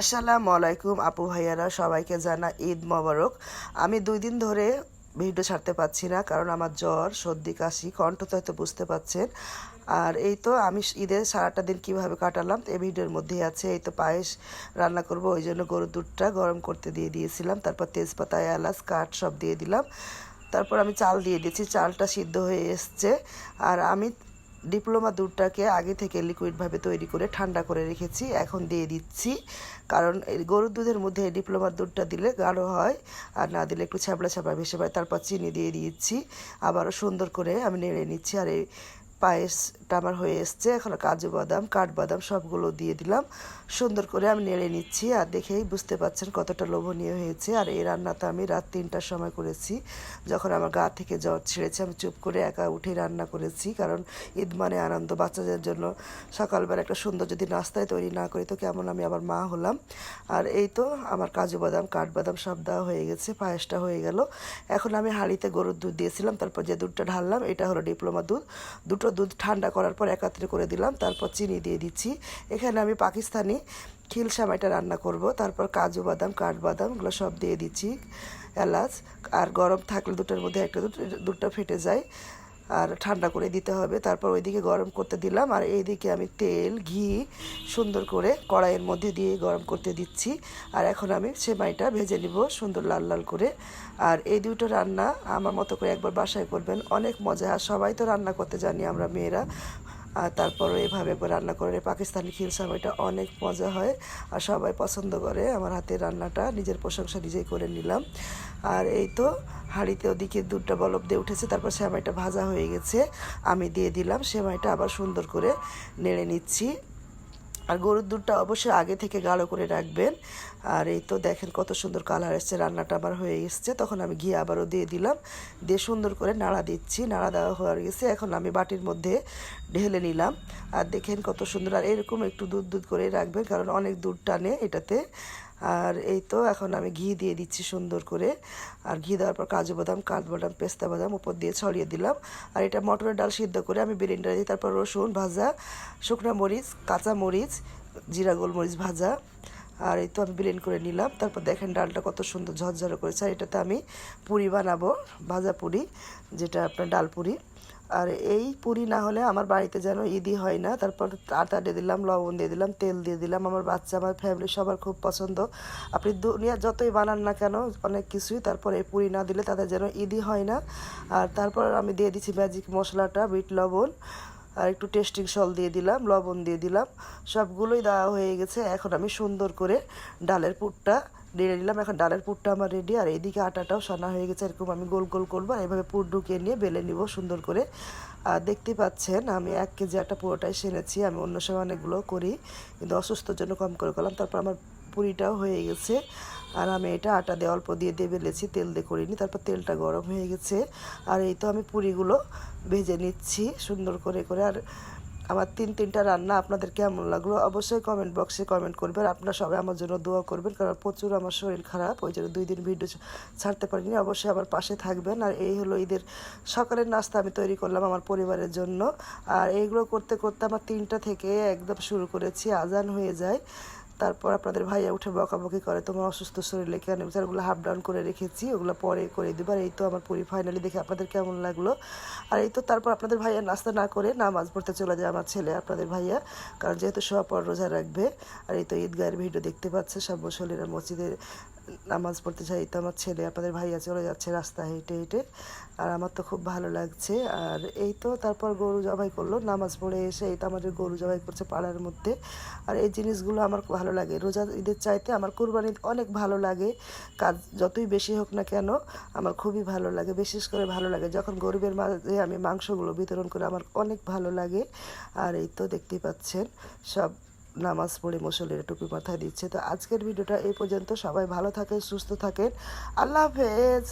আসসালামু আলাইকুম আপু ভাইয়ারা, সবাইকে জানা ঈদ মোবারক। আমি দুই দিন ধরে ভিডিও ছাড়তে পারছি না, কারণ আমার জ্বর, সর্দি, কাশি, কণ্ঠ তো হয়তো বুঝতে পাচ্ছেন আর এই তো আমি ঈদের সারাটা দিন কীভাবে কাটালাম এই ভিডিওর মধ্যেই আছে। এই তো পায়েস রান্না করব, ওই জন্য গরুর দুধটা গরম করতে দিয়ে দিয়েছিলাম, তারপর তেজপাতা, এলাচ, কাঠ সব দিয়ে দিলাম। তারপর আমি চাল দিয়ে দিয়েছি, চালটা সিদ্ধ হয়ে এসছে। আর আমি ডিপ্লোমা দুধটাকে আগে থেকে লিকুইডভাবে তৈরি করে ঠান্ডা করে রেখেছি, এখন দিয়ে দিচ্ছি। কারণ এই গরুর দুধের মধ্যে এই ডিপ্লোমার দুধটা দিলে গাঢ় হয়, আর না দিলে একটু ছ্যাবলা ছ্যাবলা ভেসে পায়। তারপর চিনি দিয়ে দিচ্ছি আবারও সুন্দর করে আমি নেড়ে নিচ্ছি। আর এই পায়েসটা আমার হয়ে এসছে। এখন কাজু বাদাম, কাঠবাদাম সবগুলো দিয়ে দিলাম। সুন্দর করে আমি নেড়ে নিচ্ছি আর দেখেই বুঝতে পাচ্ছেন কতটা লোভনীয় হয়েছে। আর এই রান্নাটা আমি রাত তিনটার সময় করেছি। যখন আমার গা থেকে জ্বর ছেড়েছে, আমি চুপ করে একা উঠে রান্না করেছি। কারণ ঈদ মানে আনন্দ, বাচ্চাদের জন্য সকালবেলা একটা সুন্দর যদি নাস্তায় তৈরি না করি, তো কেমন আমি আবার মা হলাম। আর এই তো আমার কাজু বাদাম, কাঠবাদাম সব দেওয়া হয়ে গেছে, পায়েসটা হয়ে গেল। এখন আমি হাঁড়িতে গরুর দুধ দিয়েছিলাম, তারপর যে দুধটা ঢাললাম, এটা হলো ডিপ্লোমা দুধ। দুটো দুধ ঠান্ডা করার পর একাত্রে করে দিলাম, তারপর চিনি দিয়ে দিচ্ছি। এখানে আমি পাকিস্তানি খিল সামাইটা রান্না করব, তারপর কাজু বাদাম, কাঠবাদাম এগুলো সব দিয়ে দিচ্ছি, এলাচ, আর গরম থাকলে দুটোর মধ্যে একটা দুটো দুধটা ফেটে যায়। আর ঠান্ডা করে দিতে হবে। তারপর ওইদিকে গরম করতে দিলাম। আর এইদিকে আমি তেল, ঘি সুন্দর করে কড়াইয়ের মধ্যে দিয়ে গরম করতে দিচ্ছি। আর এখন আমি সেমাইটা ভেজে নিব সুন্দর লাল লাল করে। আর এই দুটো রান্না আমার মতো করে একবার বাসায় করবেন। অনেক মজা। আর সবাই তো রান্না করতে জানি আমরা মেয়েরা। আর তারপরে এভাবে করে রান্না করে পাকিস্তানি খিল সময়টা অনেক মজা হয় আর সবাই পছন্দ করে। আমার হাতের রান্নাটা নিজের প্রশংসা নিজেই করে নিলাম। আর এই তো হাঁড়িতে ওদিকে দুধটা বলব দিয়ে উঠেছে, তারপর সেমাইটা ভাজা হয়ে গেছে। আমি দিয়ে দিলাম, সেমাইটা আবার সুন্দর করে নেড়ে নিচ্ছি। আর গরুর দুধটা অবশ্যই আগে থেকে গাঢ় করে রাখবেন। আর এই তো দেখেন কত সুন্দর কালার এসছে, রান্নাটা আমার হয়ে এসছে। তখন আমি ঘি আবারও দিয়ে দিলাম, দিয়ে সুন্দর করে নাড়া দিচ্ছি। নাড়া দেওয়া হয়ে গেছে, এখন আমি বাটির মধ্যে ঢেলে নিলাম। আর দেখেন কত সুন্দর, আর এরকম একটু দুধ দুধ করে রাখবেন, কারণ অনেক দুধ টানে এটাতে। আর এই তো এখন আমি ঘি দিয়ে দিচ্ছি সুন্দর করে। আর ঘি দেওয়ার পর কাজু বাদাম কাঠবাদাম পেস্তা বাদাম উপর দিয়ে ছড়িয়ে দিলাম। আর এটা মটরের ডাল সিদ্ধ করে আমি বিরিয়ানিটা দিই, তারপর রসুন ভাজা, শুকনো মরিচ, কাঁচা মরিচ, জিরা গোলমরিচ ভাজা। আর এই তো আমি বিলেন করে নিলাম। তারপর দেখেন ডালটা কত সুন্দর ঝরঝরে করেছে। আর এটাতে আমি পুরি বানাবো, ভাজা পুরি, যেটা আপনার ডাল পুরি। আর এই পুরি না হলে আমার বাড়িতে যেন ঈদই হয় না। তারপর আটা দিয়ে দিলাম, লবণ দিয়ে দিলাম, তেল দিয়ে দিলাম। আমার বাচ্চা, আমার ফ্যামিলি সবার খুব পছন্দ। আপনি দুনিয়া যতই বানান না কেন, অনেক কিছুই তারপর এই পুরি না দিলে তাদের যেন ঈদই হয় না। আর তারপর আমি দিয়ে দিচ্ছি ম্যাজিক মশলাটা বিট লবণ। আর একটু টেস্টিং সল দিয়ে দিলাম, লবণ দিয়ে দিলাম। সবগুলোই দেওয়া হয়ে গেছে। এখন আমি সুন্দর করে ডালের পুরটা নেড়ে নিলাম। এখন ডালের পুরটা আমার রেডি আর এইদিকে আটাটাও সানা হয়ে গেছে। এরকম আমি গোল গোল করব, আর এভাবে পুর ঢুকিয়ে নিয়ে বেলে নিব সুন্দর করে। আর দেখতে পাচ্ছেন, আমি এক কেজি আটা পুরোটাই সেনেছি। আমি অন্য সময় অনেকগুলো করি, কিন্তু অসুস্থর জন্য কম করে করলাম। তারপর আমার পুরিটাও হয়ে গেছে। আর আমি এটা আটা দিয়ে অল্প দিয়ে দিয়ে বেলেছি, তেল দিয়ে করিনি। তারপর তেলটা গরম হয়ে গেছে। আর এই তো আমি পুরিগুলো ভেজে নিচ্ছি সুন্দর করে করে। আর আমার তিন, তিনটা রান্না আপনাদের কেমন লাগল অবশ্যই কমেন্ট বক্সে কমেন্ট করবেন। আপনারা সবাই আমার জন্য দোয়া করবেন কারণ প্রচুর আমার শরীর খারাপ, ওই জন্য দুই দিন ভিডিও ছাড়তে পারিনি। অবশ্যই আমার পাশে থাকবেন। আর এই হলো ঈদের সকালের নাস্তা আমি তৈরি করলাম আমার পরিবারের জন্য। আর এইগুলো করতে করতে আমার তিনটা থেকে একদম শুরু করেছি। আজান হয়ে যায়। তারপর আপনাদের ভাইয়া উঠে বকাবকি করে, তোমার অসুস্থ শরীরে কেন? ওগুলো হাফ ডাউন করে রেখেছি, ওগুলো পরে করে দেবো। আর এই তো আমার পুরি ফাইনালি দেখে আপনাদের কেমন লাগল। আর এই তো তারপর আপনাদের ভাইয়া নাস্তা না করে নামাজ পড়তে চলে যায় আমার ছেলে, আপনাদের ভাইয়া, কারণ যেহেতু সব পর রোজা রাখবে। আর এই তো ঈদগাহের ভিডিও দেখতে পাচ্ছে সব মুসলিরা মসজিদে নামাজ পড়তে চাই তো আমার ছেলে, আপনাদের ভাইয়া চলে যাচ্ছে রাস্তা হেঁটে হেঁটে। আর আমার তো খুব ভালো লাগছে। আর এই তো তারপর গরু জবাই করল, নামাজ পড়ে এসে এই তো আমাদের গরু জবাই করছে পাড়ার মধ্যে। আর এই জিনিসগুলো আমার ভালো লাগে। রোজা ঈদের চাইতে আমার কোরবানি অনেক ভালো লাগে। কাজ যতই বেশি হোক না কেন, আমার খুবই ভালো লাগে। বিশেষ করে ভালো লাগে যখন গরিবের মাঝে আমি মাংসগুলো বিতরণ করে আমার অনেক ভালো লাগে। আর এই তো দেখতেই পাচ্ছেন, সব নামাজ পড়ে মুসল্লিরা টুপি মাথায় দিচ্ছে। তো আজকের ভিডিওটা এই পর্যন্ত। সবাই ভালো থাকেন, সুস্থ থাকেন। আল্লাহ হাফেজ।